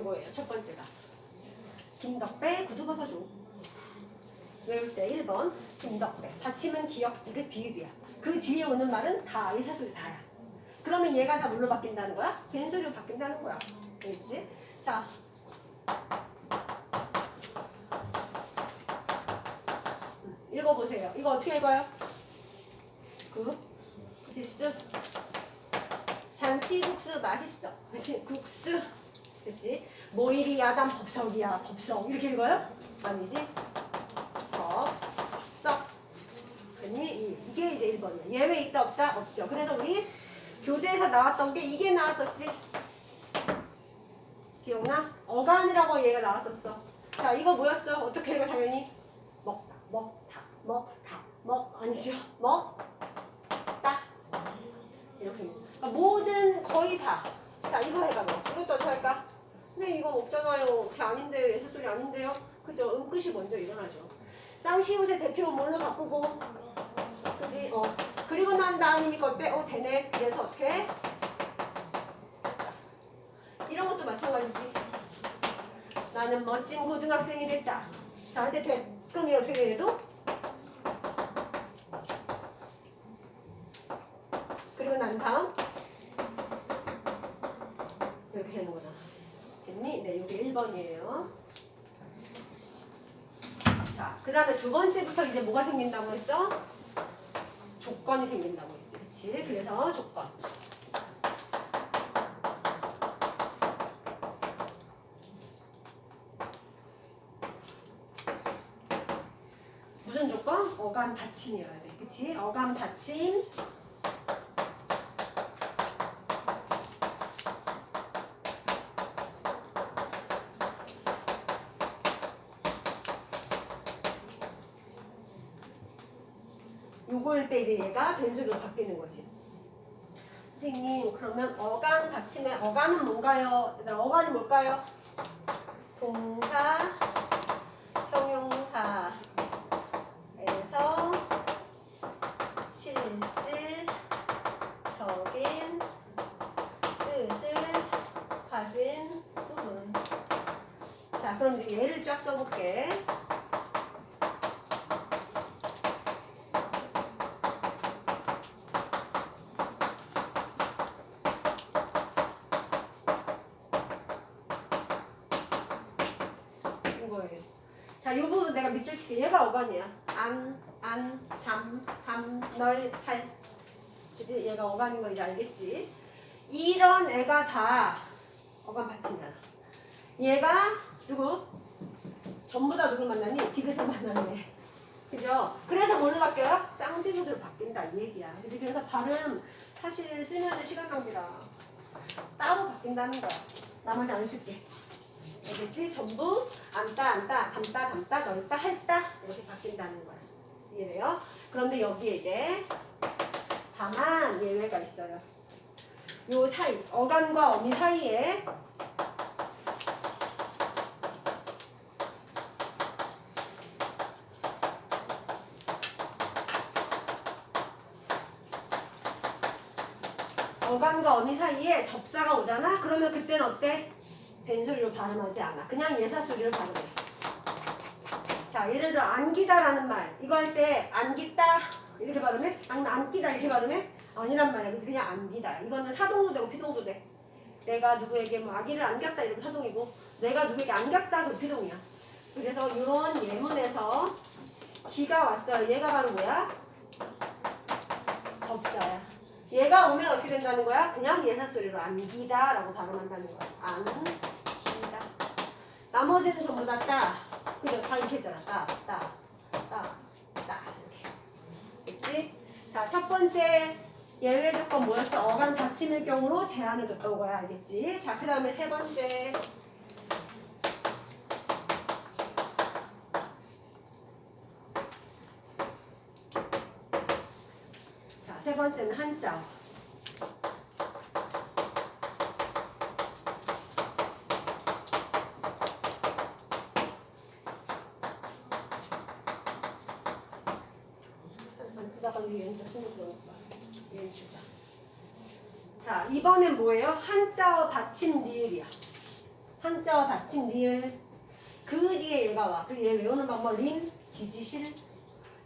요거예요. 첫 번째가. 김덕배 구두 벗어줘. 외울 때 1번 김덕배. 받침은 기억, 이게 비읍이야. 그 뒤에 오는 말은 다 의사소리 다야. 그러면 얘가 다 뭘로 바뀐다는 거야? 벤소리로 바뀐다는 거야. 알겠지? 자. 음, 읽어보세요. 이거 어떻게 읽어요? 국, 그치, 쑥. 잔치국수 맛있어. 그치, 국수. 그치? 모일이 야단 법석이야, 법석. 이렇게 읽어요? 아니지? 법, 석. 아니, 이- 이게 이제 1번이야. 예외 있다, 없다? 없죠. 그래서 우리 교재에서 나왔던 게 이게 나왔었지? 기억나? 어간이라고 얘가 나왔었어. 자, 이거 뭐였어? 어떻게 읽어, 당연히? 먹다, 먹다, 먹다, 먹, 아니죠? 먹다. 이렇게. 그러니까 모든, 거의 다. 자, 이거 해봐, 너. 이것도 어떻게 할까? 선생님, 이거 없잖아요. 제 아닌데요. 예술 소리 아닌데요. 그죠? 음끝이 먼저 일어나죠. 쌍시옷의 대표 뭘로 바꾸고? 그지? 어. 그리고 난 다음이니까 어때? 어, 되네. 그래서 어떻게? 이런 것도 마찬가지지. 나는 멋진 고등학생이 됐다. 나한테 돼. 그럼 얘 어떻게 해도? 그리고 난 다음 이렇게 되는 거잖아. 됐니? 네, 이게 1번이에요. 자, 그 다음에 두 번째부터 이제 뭐가 생긴다고 했어? 조건이 생긴다고 했지. 그치? 그래서 조건. 무슨 조건? 어감 받침이어야 돼. 그치? 어감 받침. 때 이제 얘가 변수로 바뀌는 거지. 선생님, 그러면 어간 받침의 어간은 뭔가요? 얘들아, 어간이 뭘까요? 동사, 형용사에서 실질, 적인, 뜻을 가진 부분. 자, 그럼 이제 예를 쫙 써볼게. 5번이야. 안, 안, 담, 담, 널, 팔. 그지? 얘가 어간인 거 이제 알겠지? 이런 애가 다 어간 받침이야. 얘가 누구? 전부 다 누구 만나니? 디귿을 만나네. 그죠? 그래서 뭘로 바뀌어요? 쌍디귿으로 바뀐다 이 얘기야. 그지? 그래서 발음 사실 쓰면 시간 낭비라 따로 바뀐다는 거야. 나머지 안 쓸게. 알겠지? 전부 안다 안다 담다 담다 넓다 할다 이렇게 바뀐다는 거야. 이해돼요? 그런데 여기에 이제 다만 예외가 있어요. 요 사이 어간과 어미 사이에 어간과 어미 사이에 접사가 오잖아? 그러면 그때는 어때? 벤소리로 발음하지 않아. 그냥 예사소리로 발음해. 자, 예를 들어 안기다라는 말. 이거 할 때 안기다 이렇게 발음해? 아니면 안기다 이렇게 발음해? 아니란 말이야. 그래서 그냥 안기다. 이거는 사동도 되고 피동도 돼. 내가 누구에게 뭐 아기를 안겼다 이러면 사동이고 내가 누구에게 안겼다 그 피동이야. 그래서 이런 예문에서 기가 왔어요. 얘가 바로 뭐야? 접사야. 얘가 오면 어떻게 된다는 거야? 그냥 예사소리로 안기다라고 발음한다는 거야. 안기다. 나머지는 전부 다 따. 그죠? 다 이렇게 했잖아. 따, 따, 따, 따. 이렇게. 됐지? 자, 첫 번째 예외 조건 뭐였어? 어간 받침일 경우로 제한을 줬던 거야. 알겠지? 자, 그 다음에 세 번째. 자, 세 번째는 한자. 한번 쓰다가 위에 좀 쓰는 거니까 위에 주자. 자, 이번엔 뭐예요? 한자어 받침 리을이야. 한자와 받침 리을 그 뒤에 얘가 와. 그얘 외우는 방법 린 기지실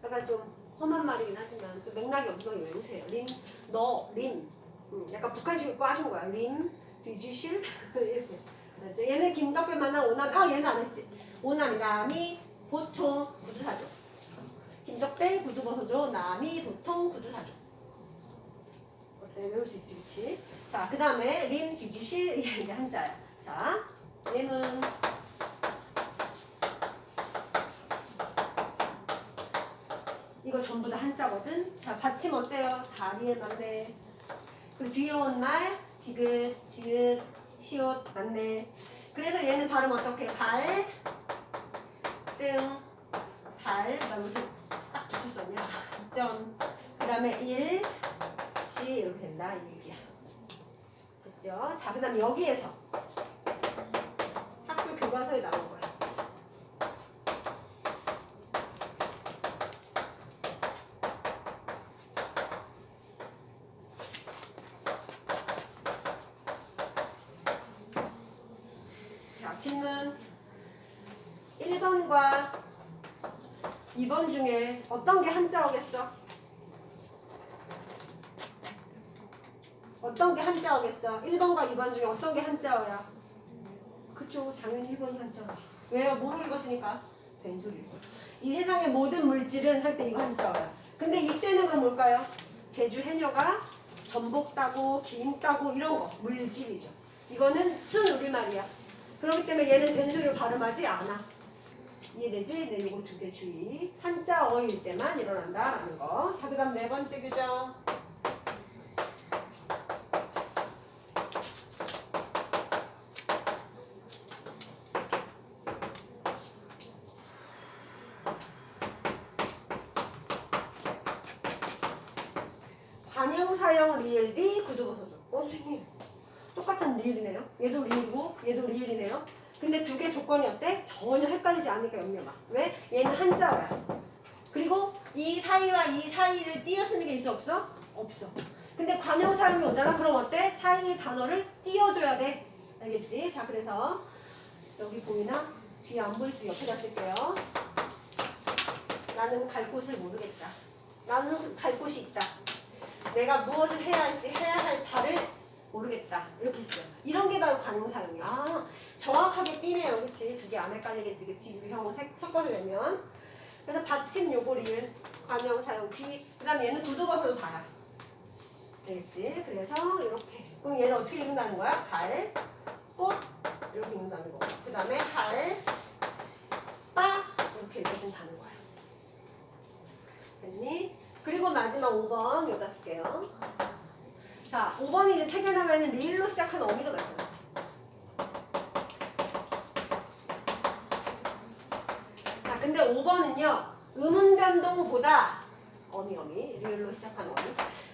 약간 좀 험한 말이긴 하지만 또 맥락이 없으면 외우세요. 린, 너, 린. 음, 약간 북한식으로 빠진 거야. 린, 뒤지실 이렇게. 알았죠? 얘는 김덕배 만난 오남. 아 얘는 안 했지. 오남 남이 보통 구두 사죠. 김덕배 구두 벗어줘. 남이 보통 구두 사죠. 어때 외울 수 있지, 그치? 자, 그 다음에 린, 뒤지실 이게 이제 한자야. 자, 얘는 이거 전부 다 한자거든. 자, 받침 어때요? 다리에 맞네. 그리고 뒤에 온 말, 디귿, 지읒, 시옷 맞네. 그래서 얘는 발음 어떻게? 발, 등, 발, 그다음에 딱 붙였었냐? 점. 그 다음에 일, 시 이렇게 된다 이 얘기야. 됐죠? 자, 그 다음 에 여기에서 학교 교과서에 나온 거야. 자, 질문 1번과 2번 중에 어떤 게 한자어겠어? 어떤 게 한자어겠어? 1번과 2번 중에 어떤 게 한자어야? 그쵸, 당연히 1번이 한자어지. 왜요? 뭐로 읽었으니까? 된 소리 읽고. 이 세상의 모든 물질은 할 때 이거 한자어야. 근데 이때는 그럼 뭘까요? 제주 해녀가 전복 따고 김 따고 이런 거 물질이죠. 이거는 순 우리말이야. 그렇기 때문에 얘는 된 소리로 발음하지 않아. 이해되지? 네, 요거 두 개 주의. 한자 어일 때만 일어난다라는 거. 자, 그 다음 네 번째 규정. 관형, 사형, 리을, 리, 구두 벗어줘. 어, 선생님. 똑같은 리을이네요. 얘도 리을이고, 얘도 리을이네요. 근데 두 개 조건이 어때? 전혀 헷갈리지 않으니까 염려마. 왜? 얘는 한자어야. 그리고 이 사이와 이 사이를 띄어 쓰는 게 있어 없어? 없어. 근데 관형 사용이 오잖아. 그럼 어때? 사이 단어를 띄워줘야 돼. 알겠지? 자, 그래서 여기 보이나? 뒤에 안 보일 수 옆에다 쓸게요. 나는 갈 곳을 모르겠다. 나는 갈 곳이 있다. 내가 무엇을 해야 할지 해야 할 바를 모르겠다. 이렇게 했어요. 이런 게 바로 관용사용이야. 아, 정확하게 띄네요. 그치? 두 개 안 헷갈리겠지. 그치? 유형을 색- 섞어서 내면. 그래서 받침 요고리를 관용사용 뒤. 그 다음에 얘는 두두버서도 다야. 되겠지? 그래서 이렇게. 그럼 얘는 어떻게 읽는다는 거야? 달, 꽃 이렇게 읽는다는 거고. 그 다음에 할, 빠 이렇게 읽어준다는 거야. 됐니? 그리고 마지막 5번 여기다 쓸게요. 자, 5번이 이제 나가는 리을로 시작하는 어미도 마찬가지. 자, 근데 5번은요, 음운 변동보다 어미 어미 리을로 시작하는 어미.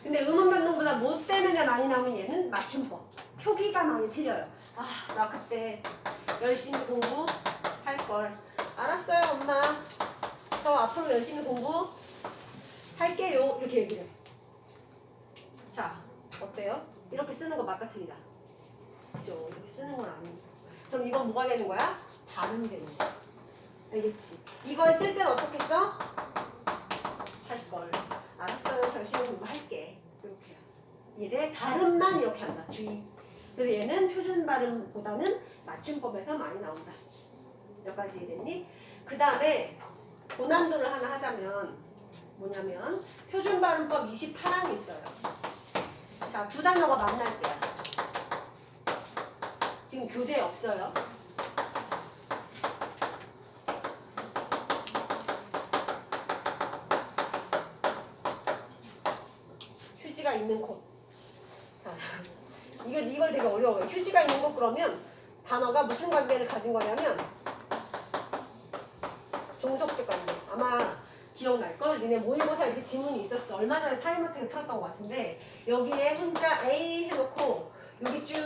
근데 음운 변동보다 뭐 때문에 많이 나오면 얘는 맞춤법. 표기가 많이 틀려요. 아, 나 그때 열심히 공부할 걸. 알았어요, 엄마. 저 앞으로 열심히 공부 할게요. 이렇게 얘기를 해. 자, 어때요? 이렇게 쓰는 거 틀리다. 그죠? 이렇게 쓰는 건 아니고. 그럼 이건 뭐가 되는 거야? 발음되는 거야. 알겠지? 이걸 쓸 때는 어떻게 써? 할 걸. 알았어요. 저 열심히 공부할게. 이렇게. 얘를 발음만 이렇게 한다. 주의. 그래서 얘는 표준 발음보다는 맞춤법에서 많이 나온다. 몇 가지 이해됐니? 그 다음에 고난도를 하나 하자면 뭐냐면 표준 발음법 28항이 있어요. 자, 두 단어가 만날 때야. 지금 교재에 없어요. 휴지가 있는 곳. 자, 이거 이걸 되게 어려워요. 휴지가 있는 곳 그러면 단어가 무슨 관계를 가진 거냐면 종속적 관계. 아마 기억날걸? 니네 모의고사 이렇게 지문이 있었어. 얼마 전에 타임어택에 틀었던 것 같은데 여기에 혼자 A 해놓고 여기 쭉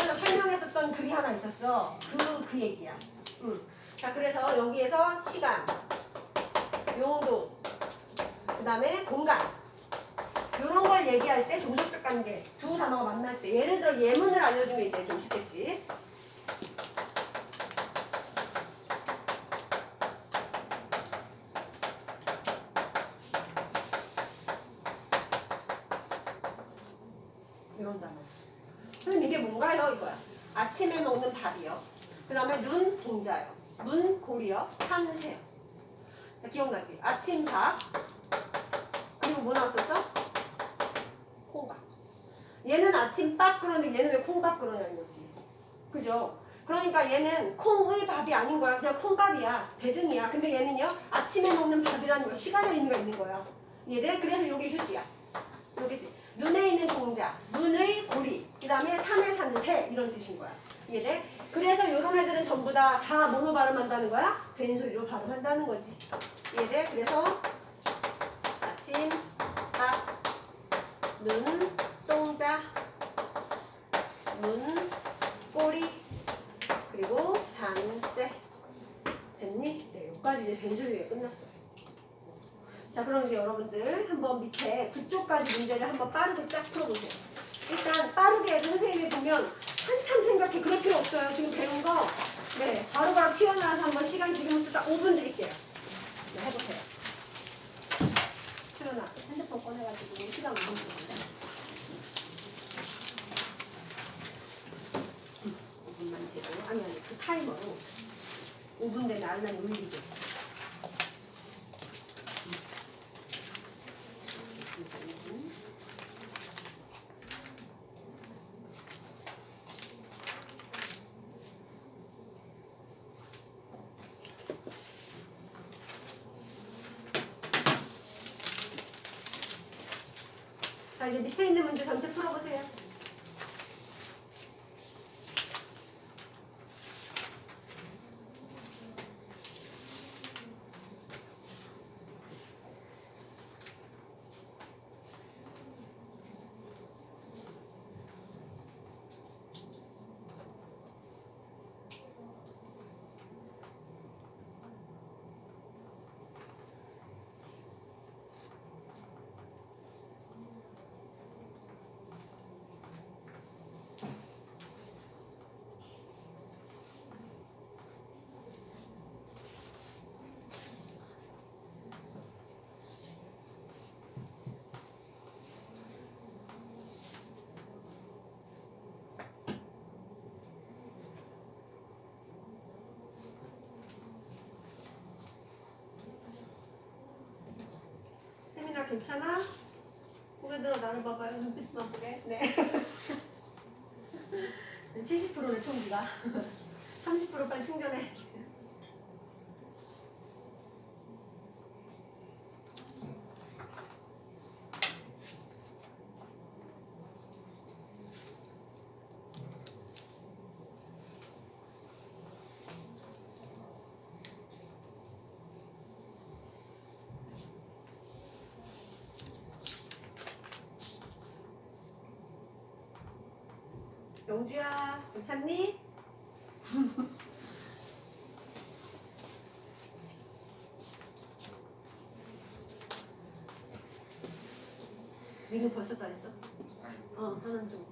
해서 설명했었던 글이 하나 있었어. 그, 그 얘기야. 응. 자, 그래서 여기에서 시간, 용도, 그 다음에 공간. 이런 걸 얘기할 때 종속적 관계 두 단어가 만날 때 예를 들어 예문을 알려주면 이제 좀 쉽겠지. 이런 단어. 선생님 이게 뭔가요? 이거야. 아침에 먹는 밥이요. 그 다음에 눈 동자요. 문 고리요. 산 새요. 자, 기억나지? 아침 밥. 그리고 뭐 나왔었어? 콩밥. 얘는 아침밥 그러는데 얘는 왜 콩밥 그러냐는 거지. 그죠? 그러니까 얘는 콩의 밥이 아닌 거야. 그냥 콩밥이야. 대등이야. 근데 얘는요. 아침에 먹는 밥이라는 거 시간의 의미가 있는 거야. 얘들 그래서 요게 휴지야. 요게 눈에 있는 동자, 눈의 고리, 그 다음에 산을 사는 새 이런 뜻인 거야. 얘들 그래서 요런 애들은 전부 다 다 뭐로 발음한다는 거야? 벤소리로 발음한다는 거지. 얘들 그래서 아침, 밥, 눈, 동자, 눈, 꼬리, 그리고 잔세. 됐니? 네, 여기까지 이제 벤소리가 끝났어요. 자, 그럼 이제 여러분들 한번 밑에 9쪽까지 문제를 한번 빠르게 쫙 풀어보세요. 일단 빠르게 선생님이 보면 한참 생각해. 그럴 필요 없어요. 지금 배운 거. 네, 바로바로 튀어나와서 한번 시간 지금부터 딱 5분 드릴게요. 네, 해보세요. 튀어나 핸드폰 꺼내가지고 시간 5분 드립니다. 5분만 제로. 아니, 아니, 그 타이머로 5분 되면 알람이 울리죠. 자 이제 밑에 있는 문제 전체 풀어보세요. 괜찮아? 고개 들어 나를 봐봐요. 눈빛만 보게. 네. 70%네 총기가. 30% 빨리 충전해. 영주야, 괜찮니? 민우 벌써 다 했어? 어, 하나는 좀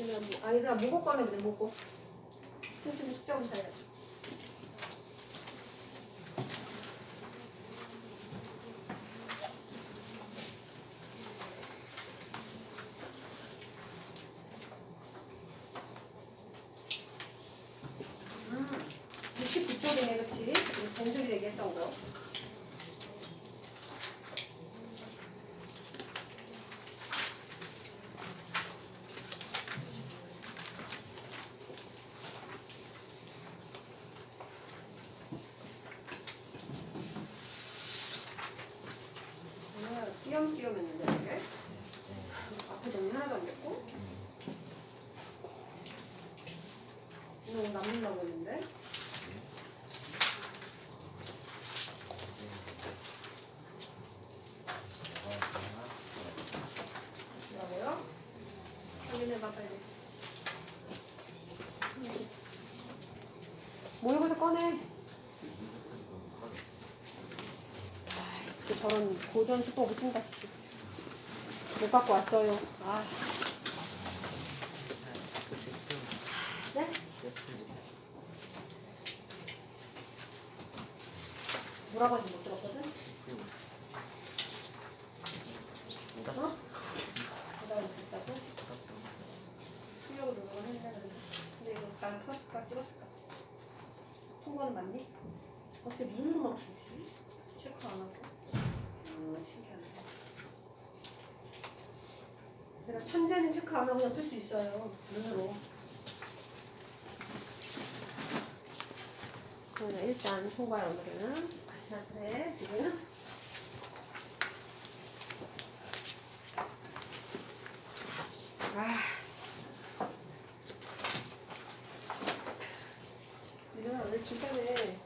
얘들아, 뭐, 아, 얘들아, 목욕 꺼내보자, 목욕. 틈틈이 숙제하면서 해야지. 음, 69쪽이네, 그치? 공조리 얘기했던 거. 위험했는데 이게? 앞에 정리 하나도 안 됐고? 이거 남는다고 했는데? 뭐라고요? 확인해봐 빨리. 모의고사 꺼내 또 저런 고전 수법을 쓴다 씨. 못 갖고 왔어요 아 네? 뭐라고 하는지 못 들었거든? 어? 그다음에 됐다고? 실력을 노력을 했는데 그래. 근데 이거 나는 풀었을까 찍었을까? 통과는 맞니? 어떻게 눈으로만 보지? 체크 안 하고? 음, 신기하네. 내가 천재는 체크 안 하고 그냥 풀 수 있어요. 눈으로. 그러면 일단 통과해 오늘은 아슬아슬해 지금. 아. 내가 오늘 중간에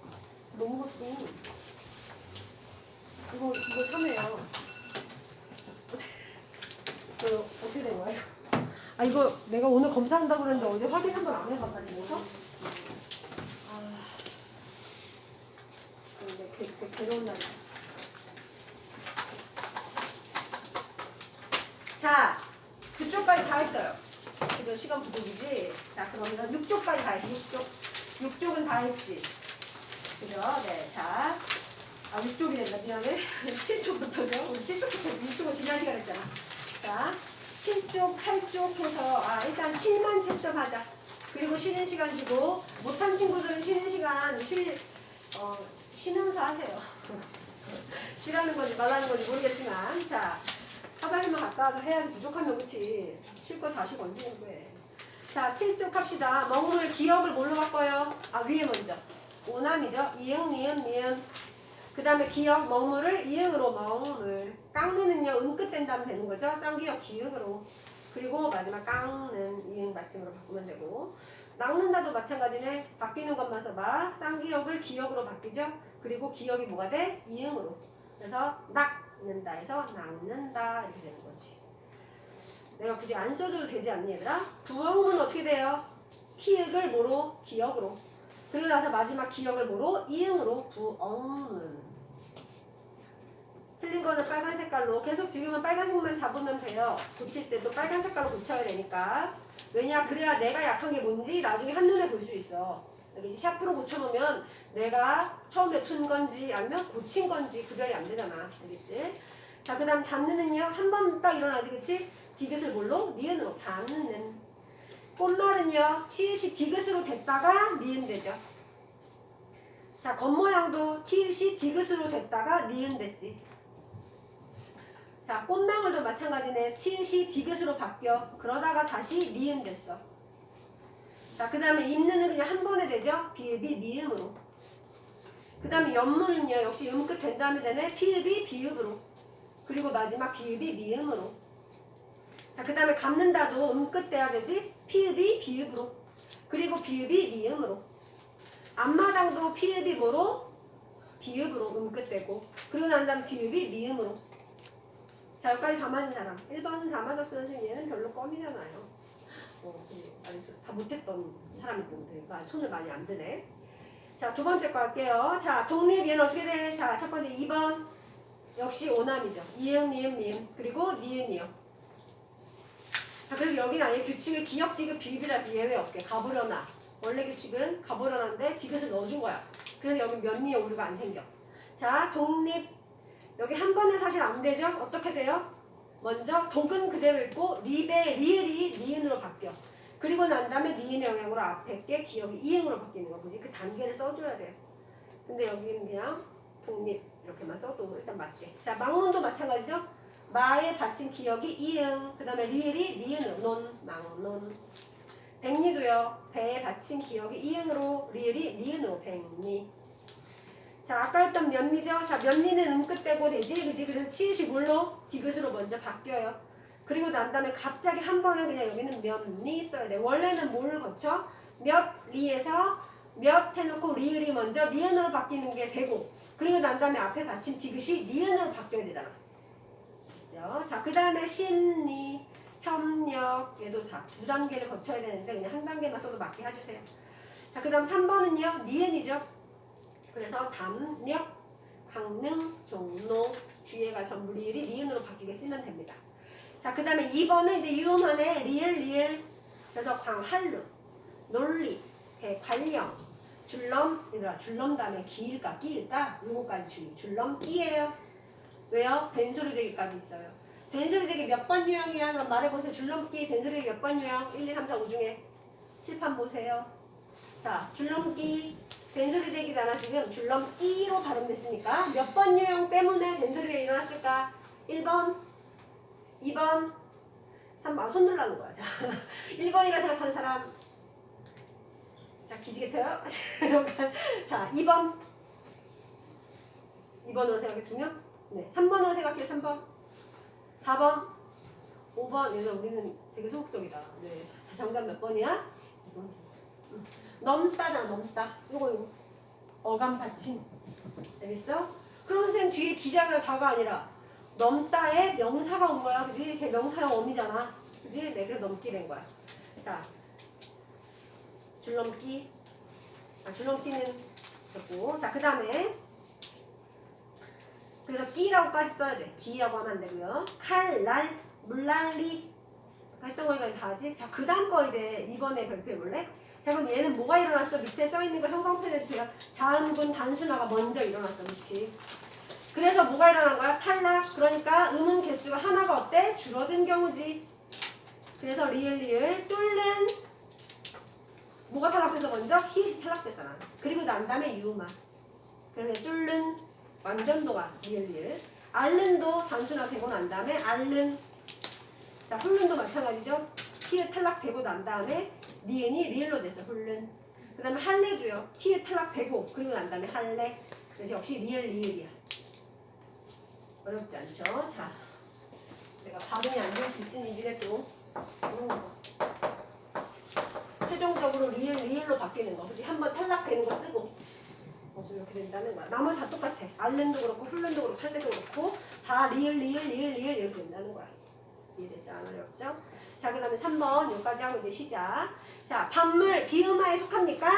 너무 먹었어. 이거 이거 사네요. 그 어떻게 된 거예요? 아 이거 내가 오늘 검사 한다고 그랬는데 어제 확인 한번 안 해봐가지고서. 아. 근데 그, 그 괴로운 날이야. 자, 그쪽까지 다 했어요. 그죠? 시간 부족이지? 자, 그러면 6쪽까지 다 했어. 6쪽. 6쪽은 다 했지. 그죠? 네, 자. 아, 6쪽이 된다. 미안해. 7쪽부터죠? 우리 7쪽부터 6쪽은 지난 시간 했잖아. 자, 7쪽, 8쪽 해서, 아, 일단 7만 채점하자. 그리고 쉬는 시간 주고, 못한 친구들은 쉬는 시간 쉴, 어, 쉬면서 하세요. 쉬라는 건지 말라는 건지 모르겠지만, 자, 화장실만 갔다 와서 해야지 부족하면 그치. 쉴 거 다시 언제 공부해. 자, 7쪽 합시다. 멍물 기억을 뭘로 바꿔요? 아, 위에 먼저. 오남이죠. 이응, 니은, 니은. 그 다음에 기억, 멍물을 이응으로 멍물. 깡느는요, 은끝 댄다면 되는 거죠. 쌍기역 기억으로. 그리고 마지막 깡는 이응 받침으로 바꾸면 되고. 낚는다도 마찬가지네. 바뀌는 것만 써봐. 쌍기역을 기억으로 바뀌죠. 그리고 기억이 뭐가 돼? 이응으로. 그래서 낚는다 해서 낚는다 이렇게 되는 거지. 내가 굳이 안 써줘도 되지 않니 얘들아? 부엉은 어떻게 돼요? 키읔을 뭐로? 기억으로. 그리고 나서 마지막 기억을 뭐로? 이응으로 부엉은. 틀린 거는 빨간 색깔로 계속 지금은 빨간색만 잡으면 돼요. 고칠 때도 빨간 색깔로 고쳐야 되니까. 왜냐 그래야 내가 약한 게 뭔지 나중에 한눈에 볼 수 있어. 여기 샤프로 고쳐놓으면 내가 처음에 푼 건지 아니면 고친 건지 구별이 안 되잖아. 알겠지? 자, 그 다음 닿는은요. 한 번 딱 일어나지, 그치? 디귿을 뭘로? 니은으로. 닿는. 꽃말은요. 치읓이 디귿으로 됐다가 니은 되죠. 자, 겉모양도 티읕이 디귿으로 됐다가 니은 됐지. 자, 꽃망울도 마찬가지네. 치읓이 디귿으로 바뀌어. 그러다가 다시 니은 됐어. 자, 그 다음에 있는은 그냥 한 번에 되죠? 비읍이 미음으로. 그 다음에 연문은요, 역시 음끝 된 다음에 되네. 피읍이 비읍으로. 그리고 마지막 비읍이 미음으로. 자, 그 다음에 갚는다도 음끝 돼야 되지? 피읍이 비읍으로. 그리고 비읍이 미음으로. 앞마당도 피읍이 뭐로? 비읍으로 음끝 되고. 그리고 난 다음에 비읍이 미음으로. 자, 여기까지 다 맞은 사람. 1번은 다 선생님. 얘는 별로 껌이잖아요. 어, 아니, 다 못했던 사람이 보니까 손을 많이 안 드네. 자, 두 번째 거 할게요. 자, 독립 얘는 어떻게 돼? 자, 첫 번째 2번. 역시 오남이죠. 이응, 니은, 미음. 그리고 니은이요. 자, 그리고 여기는 아예 규칙을 기억, 디귿, 비읍이라서 예외 없게. 가보려나. 원래 규칙은 가보려나인데 디귿을 넣어준 거야. 그래서 여기 몇 니에 오류가 안 생겨. 자, 독립. 여기 한 번에 사실 안 되죠? 어떻게 돼요? 먼저 독은 그대로 있고 리베 리을이 니은으로 바뀌어. 그리고 난 다음에 니은의 영향으로 앞에 게 기억이 이응으로 바뀌는 거 보지. 그 단계를 써줘야 돼요. 근데 여기는 그냥 독립 이렇게만 써도 일단 맞게. 자 망론도 마찬가지죠. 마에 받친 기억이 이응. 그 다음에 리을이 니은으로 논 망론. 백리도요. 배에 받친 기억이 이응으로 리을이 니은으로 백리. 자, 아까 했던 면리죠? 자, 면리는 음끝되고 되지, 그지? 그래서 치읓이 뭘로? 디귿으로 먼저 바뀌어요. 그리고 난 다음에 갑자기 한 번은 그냥 여기는 면리 써야 돼. 원래는 뭘 거쳐? 몇 리에서 몇 해놓고 리을이 먼저 니은으로 바뀌는 게 되고, 그리고 난 다음에 앞에 받침 디귿이 니은으로 바뀌어야 되잖아. 그죠? 자, 그 다음에 심리, 협력, 얘도 다 두 단계를 거쳐야 되는데 그냥 한 단계만 써도 맞게 해주세요. 자, 그 다음 3번은요, 니은이죠. 그래서 담력, 강릉, 종로, 뒤에가 전부 리을이 니은으로 바뀌게 쓰면 됩니다. 자, 그 다음에 2번은 이제 유음안에 리을, 리을. 그래서 광한루, 논리, 대관령, 줄넘, 얘들아, 줄넘 다음에 기일까, 끼일까? 요거까지 주의. 줄넘, 끼예요. 왜요? 된소리 되기까지 있어요. 된소리 되기 몇 번 유형이야? 그럼 말해보세요. 줄넘기, 된소리 되기 몇 번 유형? 1, 2, 3, 4, 5 중에. 칠판 보세요. 자, 줄넘기, 된소리 되기잖아. 지금 줄넘기로 발음됐으니까. 몇 번 유형 때문에 된소리가 일어났을까? 1번, 2번, 3번. 아, 손 들라는 거야. 자, 1번이라 생각하는 사람. 자, 기지개 펴요. 자, 2번. 2번으로 생각해 두 명? 네. 3번으로 생각해 3번. 4번. 5번. 얘는 우리는 되게 소극적이다. 네. 자, 정답 몇 번이야? 2번. 음. 넘다잖아, 넘다. 요거, 요거. 어감 받침. 알겠어? 그럼 선생님 뒤에 기자가 다가 아니라 넘다에 명사가 온 거야. 그지? 걔 명사형 어미잖아. 그지? 네, 그래서 넘기 된 거야. 자. 줄넘기. 아, 줄넘기는 됐고. 자, 그 다음에. 그래서 끼라고까지 써야 돼. 기라고 하면 안 되고요. 칼, 날. 아까 했던 거니까 다 하지? 자, 그 다음 거 이제 이번에 발표해 볼래? 자, 그럼 얘는 뭐가 일어났어? 밑에 써 있는 거 형광펜 해주세요. 자음군 단순화가 먼저 일어났어. 그치? 그래서 뭐가 일어난 거야? 탈락. 그러니까 음은 개수가 하나가 어때? 줄어든 경우지. 그래서 리을 리을 뚫는 뭐가 탈락해서 먼저? 히읗이 탈락됐잖아. 그리고 난 다음에 유마. 그래서 뚫는 완전도가 리을 리을. 알른도 단순화 되고 난 다음에 알른. 자, 훌른도 마찬가지죠. 히읗 탈락 되고 난 다음에 리은이 리을로 됐어. 훌른. 그 다음에 할래도요. 히읗 탈락 되고 그리고 난 다음에 할래. 그래서 역시 리을 리을이야. 어렵지 않죠? 자, 내가 발음이 안 좋을 수 있으니 이래도 그런 거. 최종적으로 리을 리을로 바뀌는 거. 그지? 한번 탈락되는 거 쓰고. 어, 이렇게 된다는 거야. 나머지 다 똑같아. 알른도 그렇고 훌른도 그렇고 할래도 그렇고 다 리을 리을 리을 리을 이렇게 된다는 거야. 이해됐죠? 안 어렵죠? 자, 그 다음에 3번 여기까지 하고 이제 시작. 자, 반물 비음화에 속합니까?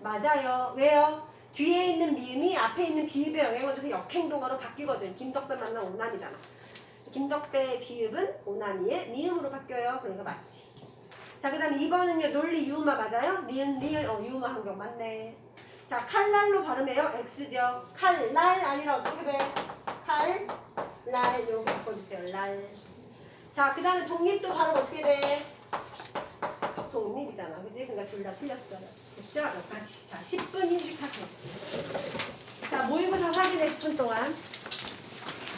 맞아요. 왜요? 뒤에 있는 미음이 앞에 있는 비읍의 영향을 줘서 역행동어로 바뀌거든. 김덕배 만난 오난이잖아. 김덕배 비읍은 오난이의 미음으로 바뀌어요. 그러니까 맞지. 자, 그 다음에 2번은요. 논리 유음화 맞아요? 니은, 리을, 어, 유음화 한경 맞네. 자, 칼날로 발음해요. X죠. 칼날 아니라 어떻게 돼? 칼, 날. 요거 바꿔주세요. 날. 자, 그 다음에 독립도 발음 어떻게 돼? 독립이잖아. 그지? 그러니까 둘 다 틀렸어요. 됐죠? 여기까지. 자, 10분 휴식하세요. 자, 모의고사 확인해 10분 동안.